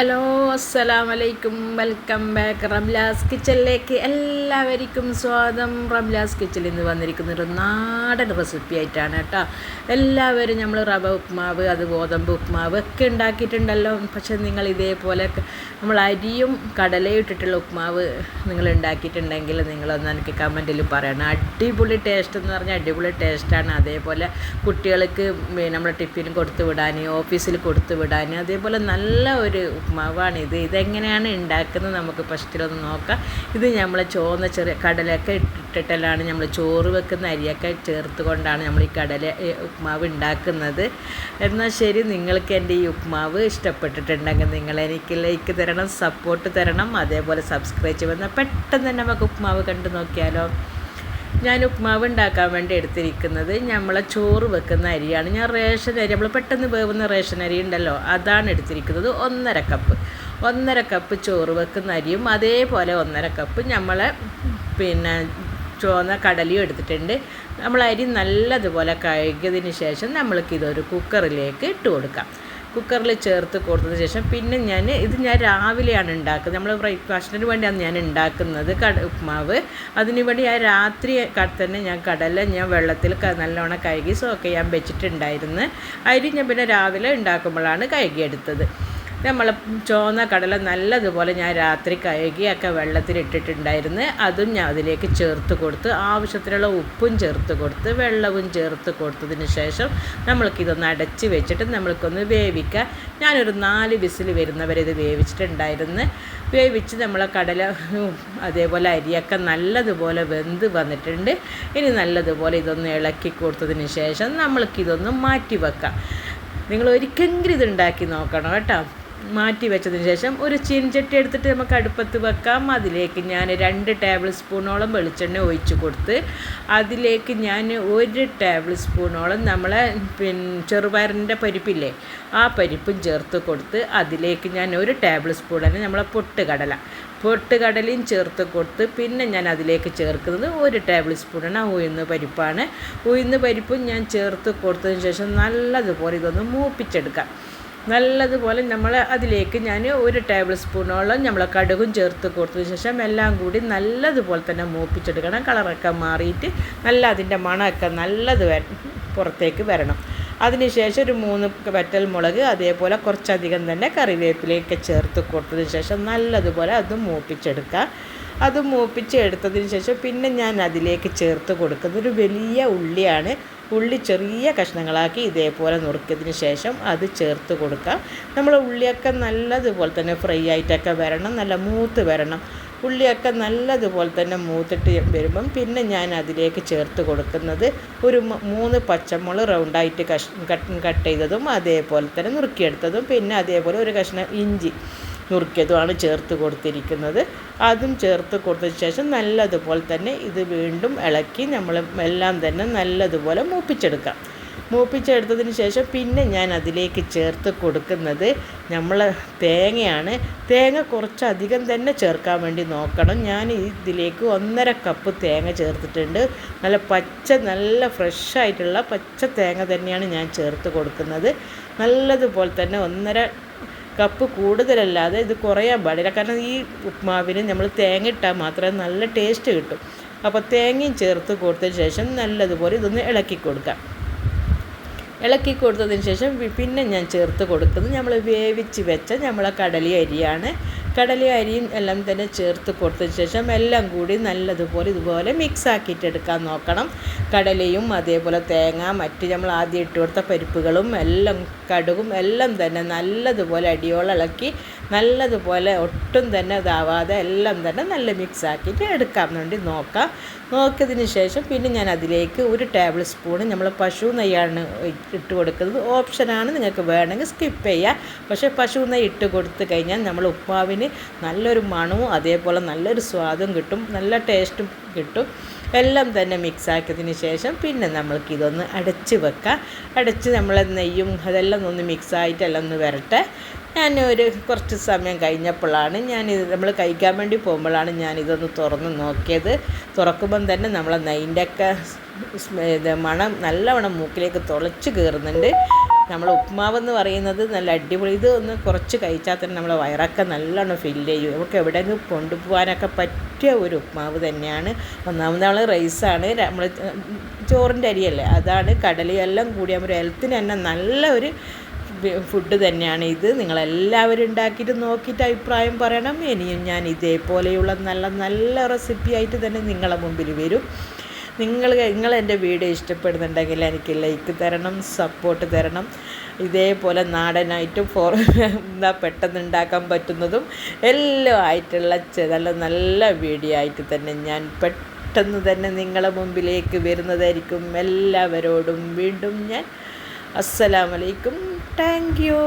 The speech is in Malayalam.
hello. വലൈക്കും വെൽക്കം ബാക്ക് റംലാസ് കിച്ചണിലേക്ക് എല്ലാവർക്കും സ്വാഗതം. റംലാസ് കിച്ചണിൽ നിന്ന് വന്നിരിക്കുന്ന ഒരു നാടൻ റെസിപ്പി ആയിട്ടാണ് കേട്ടോ. എല്ലാവരും നമ്മൾ റവ ഉപ്മാവ് അത് ഗോതമ്പ് ഉപ്മാവ് ഒക്കെ ഉണ്ടാക്കിയിട്ടുണ്ടല്ലോ. പക്ഷെ നിങ്ങൾ ഇതേപോലെ നമ്മൾ അരിയും കടലയും ഇട്ടിട്ടുള്ള ഉപ്മാവ് നിങ്ങൾ ഉണ്ടാക്കിയിട്ടുണ്ടെങ്കിൽ നിങ്ങളൊന്ന് എനിക്ക് കമന്റിൽ പറയണം. അടിപൊളി ടേസ്റ്റ് എന്ന് പറഞ്ഞാൽ അടിപൊളി ടേസ്റ്റാണ് അതേപോലെ കുട്ടികൾക്ക് നമ്മൾ ടിഫിൻ കൊടുത്തു വിടാൻ ഓഫീസിൽ കൊടുത്തു വിടാൻ അതേപോലെ നല്ല ഒരു ഉപ്മാവാണിത് ഇതെങ്ങനെയാണ് ഉണ്ടാക്കുന്നത് നമുക്ക് ഫസ്റ്റിലൊന്ന് നോക്കാം. ഇത് നമ്മൾ ചോന്ന ചെറിയ കടലൊക്കെ ഇട്ടിട്ടെല്ലാം നമ്മൾ ചോറ് വെക്കുന്ന അരിയൊക്കെ ചേർത്ത് കൊണ്ടാണ് നമ്മൾ ഈ കടല ഉപ്മാവ് ഉണ്ടാക്കുന്നത് എന്നാൽ ശരി നിങ്ങൾക്ക് എന്റെ ഈ ഉപ്മാവ് ഇഷ്ടപ്പെട്ടിട്ടുണ്ടെങ്കിൽ നിങ്ങൾ എനിക്ക് ലൈക്ക് തരണം സപ്പോർട്ട് തരണം. അതേപോലെ സബ്സ്ക്രൈബ് ചെയ്യുന്ന പെട്ടെന്ന് തന്നെ നമുക്ക് ഉപ്മാവ് കണ്ടു നോക്കിയാലോ. ഞാൻ ഉപ്മാവ് ഉണ്ടാക്കാൻ വേണ്ടി എടുത്തിരിക്കുന്നത് നമ്മളെ ചോറ് വെക്കുന്ന അരിയാണ്. ഞാൻ റേഷൻ അരി നമ്മൾ പെട്ടെന്ന് വേവുന്ന റേഷൻ അരി ഉണ്ടല്ലോ അതാണ് എടുത്തിരിക്കുന്നത്. ഒന്നര കപ്പ് ഒന്നര കപ്പ് ചോറ് വെക്കുന്ന അരിയും അതേപോലെ ഒന്നര കപ്പ് നമ്മൾ പിന്നെ ചുവന്ന കടലയും എടുത്തിട്ടുണ്ട്. നമ്മൾ അരി നല്ലതുപോലെ കഴുകിയതിന് ശേഷം നമ്മൾക്കിതൊരു കുക്കറിലേക്ക് ഇട്ട് കൊടുക്കാം. കുക്കറിൽ ചേർത്ത് കൊടുത്തതിന് ശേഷം പിന്നെ ഞാൻ ഇത് ഞാൻ രാവിലെയാണ് ഉണ്ടാക്കുന്നത്. നമ്മൾ ബ്രേക്ക്ഫാസ്റ്റിന് വേണ്ടിയാണ് ഞാൻ ഉണ്ടാക്കുന്നത് കട ഉപ്മാവ്. അതിനുവേണ്ടി ഞാൻ രാത്രി തന്നെ ഞാൻ കടല ഞാൻ വെള്ളത്തിൽ നല്ലോണം കഴുകി സോക്ക് ചെയ്യാൻ വെച്ചിട്ടുണ്ടായിരുന്നു. അരി ഞാൻ പിന്നെ രാവിലെ ഉണ്ടാക്കുമ്പോഴാണ് കഴുകിയെടുത്തത്. നമ്മൾ ചുവന്ന കടല നല്ലതുപോലെ ഞാൻ രാത്രി കഴുകിയൊക്കെ വെള്ളത്തിലിട്ടിട്ടുണ്ടായിരുന്നു. അതും ഞാൻ അതിലേക്ക് ചേർത്ത് കൊടുത്ത് ആവശ്യത്തിനുള്ള ഉപ്പും ചേർത്ത് കൊടുത്ത് വെള്ളവും ചേർത്ത് കൊടുത്തതിന് ശേഷം നമ്മൾക്കിതൊന്ന് അടച്ച് വെച്ചിട്ട് നമ്മൾക്കൊന്ന് വേവിക്കാം. ഞാനൊരു നാല് വിസിൽ വരുന്നവരെ ഇത് വേവിച്ചിട്ടുണ്ടായിരുന്നു. വേവിച്ച് നമ്മളെ കടല അതേപോലെ അരിയൊക്കെ നല്ലതുപോലെ വെന്ത് വന്നിട്ടുണ്ട്. ഇനി നല്ലതുപോലെ ഇതൊന്ന് ഇളക്കി കൊടുത്തതിന് ശേഷം നമ്മൾക്കിതൊന്ന് മാറ്റി വെക്കാം. നിങ്ങൾ ഒരിക്കലെങ്കിലും ഇത് ഉണ്ടാക്കി നോക്കണം കേട്ടോ. മാറ്റി വെച്ചതിന് ശേഷം ഒരു ചീൻചട്ടി എടുത്തിട്ട് നമുക്ക് അടുപ്പത്ത് വെക്കാം. അതിലേക്ക് ഞാൻ രണ്ട് ടേബിൾ സ്പൂണോളം വെളിച്ചെണ്ണ ഒഴിച്ച് കൊടുത്ത് അതിലേക്ക് ഞാൻ ഒരു ടേബിൾ സ്പൂണോളം നമ്മളെ പിന്നെ ചെറുപയറിന്റെ പരിപ്പില്ലേ ആ പരിപ്പും ചേർത്ത് കൊടുത്ത് അതിലേക്ക് ഞാൻ ഒരു ടേബിൾ സ്പൂൺ തന്നെ നമ്മളെ പൊട്ടുകടല പൊട്ടുകടലയും ചേർത്ത് കൊടുത്ത് പിന്നെ ഞാൻ അതിലേക്ക് ചേർക്കുന്നത് ഒരു ടേബിൾ സ്പൂണാണ് ഉഴുന്ന് പരിപ്പാണ്. ഉഴുന്ന് പരിപ്പും ഞാൻ ചേർത്ത് കൊടുത്തതിന് ശേഷം നല്ലതുപോലെ ഇതൊന്ന് മൂപ്പിച്ചെടുക്കാം. നല്ലതുപോലെ നമ്മൾ അതിലേക്ക് ഞാൻ ഒരു ടേബിൾ സ്പൂണോളം നമ്മൾ കടുകും ചേർത്ത് കൊടുത്തതിന് ശേഷം എല്ലാം കൂടി നല്ലതുപോലെ തന്നെ മൂപ്പിച്ചെടുക്കണം. കളറൊക്കെ മാറിയിട്ട് നല്ല അതിന്റെ മണമൊക്കെ നല്ലത് പുറത്തേക്ക് വരണം. അതിനുശേഷം ഒരു മൂന്ന് വറ്റൽ മുളക് അതേപോലെ കുറച്ചധികം തന്നെ കറിവേപ്പിലേക്ക് ചേർത്ത് കൊടുത്തതിന് ശേഷം നല്ലതുപോലെ അത് മൂപ്പിച്ചെടുക്കുക അത് മൂപ്പിച്ച് എടുത്തതിന് ശേഷം പിന്നെ ഞാൻ അതിലേക്ക് ചേർത്ത് കൊടുക്കുന്നത് ഒരു വലിയ ഉള്ളിയാണ്. ഉള്ളി ചെറിയ കഷ്ണങ്ങളാക്കി ഇതേപോലെ നുറുക്കിയതിന് ശേഷം അത് ചേർത്ത് കൊടുക്കാം. നമ്മൾ ഉള്ളിയൊക്കെ നല്ലതുപോലെ തന്നെ ഫ്രൈ ആയിട്ടൊക്കെ വരണം. നല്ല മൂത്ത് വരണം. ഉള്ളിയൊക്കെ നല്ലതുപോലെ തന്നെ മൂത്തിട്ട് വരുമ്പം പിന്നെ ഞാൻ അതിലേക്ക് ചേർത്ത് കൊടുക്കുന്നത് ഒരു മൂന്ന് പച്ചമുളക് റൗണ്ടായിട്ട് കഷ് കട്ട് ചെയ്തതും അതേപോലെ തന്നെ നുറുക്കിയെടുത്തതും പിന്നെ അതേപോലെ ഒരു കഷ്ണം ഇഞ്ചി. നുറുക്കിയതുമാണ് ചേർത്ത് കൊടുത്തിരിക്കുന്നത്. അതും ചേർത്ത് കൊടുത്തതിന് ശേഷം നല്ലതുപോലെ തന്നെ ഇത് വീണ്ടും ഇളക്കി നമ്മൾ എല്ലാം തന്നെ നല്ലതുപോലെ മൂപ്പിച്ചെടുക്കാം. മൂപ്പിച്ചെടുത്തതിന് ശേഷം പിന്നെ ഞാൻ അതിലേക്ക് ചേർത്ത് കൊടുക്കുന്നത് നമ്മൾ തേങ്ങയാണ്. തേങ്ങ കുറച്ചധികം തന്നെ ചേർക്കാൻ വേണ്ടി നോക്കണം. ഞാൻ ഇതിലേക്ക് ഒന്നര കപ്പ് തേങ്ങ ചേർത്തിട്ടുണ്ട്. നല്ല പച്ച നല്ല ഫ്രഷായിട്ടുള്ള പച്ച തേങ്ങ തന്നെയാണ് ഞാൻ ചേർത്ത് കൊടുക്കുന്നത്. നല്ലതുപോലെ തന്നെ ഒന്നര കപ്പ് കൂടുതലല്ലാതെ ഇത് കുറയാൻ പാടില്ല. കാരണം ഈ ഉപ്മാവിന് നമ്മൾ തേങ്ങ ഇട്ടാൽ മാത്രമേ നല്ല ടേസ്റ്റ് കിട്ടും. അപ്പോൾ തേങ്ങയും ചേർത്ത് കൊടുത്തതിന് ശേഷം നല്ലതുപോലെ ഇതൊന്ന് ഇളക്കി കൊടുക്കാം. ഇളക്കി കൊടുത്തതിന് ശേഷം പിന്നെ ഞാൻ ചേർത്ത് കൊടുക്കുന്നത് നമ്മൾ വേവിച്ച് വെച്ച നമ്മളെ കടലി അരിയാണ് കടലി അരിയും എല്ലാം തന്നെ ചേർത്ത് കൊടുത്തതിന് ശേഷം എല്ലാം കൂടി നല്ലതുപോലെ ഇതുപോലെ മിക്സ് ആക്കിയിട്ടെടുക്കാൻ നോക്കണം. കടലയും അതേപോലെ തേങ്ങ മറ്റ് നമ്മൾ ആദ്യം ഇട്ട് കൊടുത്ത പരിപ്പുകളും എല്ലാം കടുകും എല്ലാം തന്നെ നല്ലതുപോലെ അടിയോളം ഇളക്കി നല്ലതുപോലെ ഒട്ടും തന്നെ ഇതാവാതെ എല്ലാം തന്നെ നല്ല മിക്സ് ആക്കിയിട്ട് എടുക്കാൻ വേണ്ടി നോക്കാം. നോക്കിയതിന് ശേഷം പിന്നെ ഞാൻ അതിലേക്ക് ഒരു ടേബിൾ സ്പൂൺ നമ്മൾ പശു നെയ്യാണ് ഇട്ട് കൊടുക്കുന്നത്. ഓപ്ഷനാണ് നിങ്ങൾക്ക് വേണമെങ്കിൽ സ്കിപ്പ് ചെയ്യാം. പക്ഷേ പശു നെയ്യ് ഇട്ട് കൊടുത്തു കഴിഞ്ഞാൽ നമ്മൾ ഉപ്പാവിന് നല്ലൊരു മണവും അതേപോലെ നല്ലൊരു സ്വാദും കിട്ടും. നല്ല ടേസ്റ്റും കിട്ടും. എല്ലാം തന്നെ മിക്സ് ആക്കിയതിന് ശേഷം പിന്നെ നമ്മൾക്ക് ഇതൊന്ന് അടച്ച് വെക്കാം. അടച്ച് നമ്മൾ നെയ്യും അതെല്ലാം ഒന്ന് മിക്സ് ആയിട്ടെല്ലാം ഒന്ന് വരട്ടെ. ഞാൻ ഒരു കുറച്ച് സമയം കഴിഞ്ഞപ്പോഴാണ് ഞാൻ നമ്മൾ കഴിക്കാൻ വേണ്ടി പോകുമ്പോഴാണ് ഞാനിതൊന്ന് തുറന്ന് നോക്കിയത്. തുറക്കുമ്പം തന്നെ നമ്മളെ നെയ്യിന്റെ ഒക്കെ മണം നല്ലവണ്ണം മൂക്കിലേക്ക് തുളച്ച് കയറുന്നുണ്ട്. നമ്മൾ ഉപ്മാവ് എന്ന് പറയുന്നത് നല്ല അടിപൊളി. ഇത് ഒന്ന് കുറച്ച് കഴിച്ചാൽ തന്നെ നമ്മളെ വയറൊക്കെ നല്ലോണം ഫില്ല് ചെയ്യും. നമുക്ക് എവിടെയെങ്കിലും കൊണ്ടുപോകാനൊക്കെ പറ്റിയ ഒരു ഉപ്മാവ് തന്നെയാണ്. ഒന്നാമത് നമ്മൾ റൈസാണ് നമ്മൾ ചോറിന്റെ അരിയല്ലേ? അതാണ് കടലയെല്ലാം കൂടി. നമ്മുടെ ഹെൽത്തിന് തന്നെ നല്ല ഒരു ഫുഡ് തന്നെയാണ് ഇത്. നിങ്ങളെല്ലാവരും ഉണ്ടാക്കിയിട്ട് നോക്കിയിട്ട് അഭിപ്രായം പറയണം. ഇനിയും ഞാൻ ഇതേപോലെയുള്ള നല്ല നല്ല റെസിപ്പി ആയിട്ട് തന്നെ നിങ്ങളെ മുമ്പിൽ വരും. നിങ്ങൾ നിങ്ങൾ എന്റെ വീഡിയോ ഇഷ്ടപ്പെടുന്നുണ്ടെങ്കിൽ എനിക്ക് ലൈക്ക് തരണം സപ്പോർട്ട് തരണം. ഇതേപോലെ നാടനായിട്ടും ഫോർ എന്താ പെട്ടെന്ന് ഉണ്ടാക്കാൻ പറ്റുന്നതും എല്ലാം ആയിട്ടുള്ള നല്ല നല്ല വീഡിയോ ആയിട്ട് തന്നെ ഞാൻ പെട്ടെന്ന് തന്നെ നിങ്ങളെ മുമ്പിലേക്ക് വരുന്നതായിരിക്കും. എല്ലാവരോടും വീണ്ടും ഞാൻ. അസ്സലാമലൈക്കും. Thank you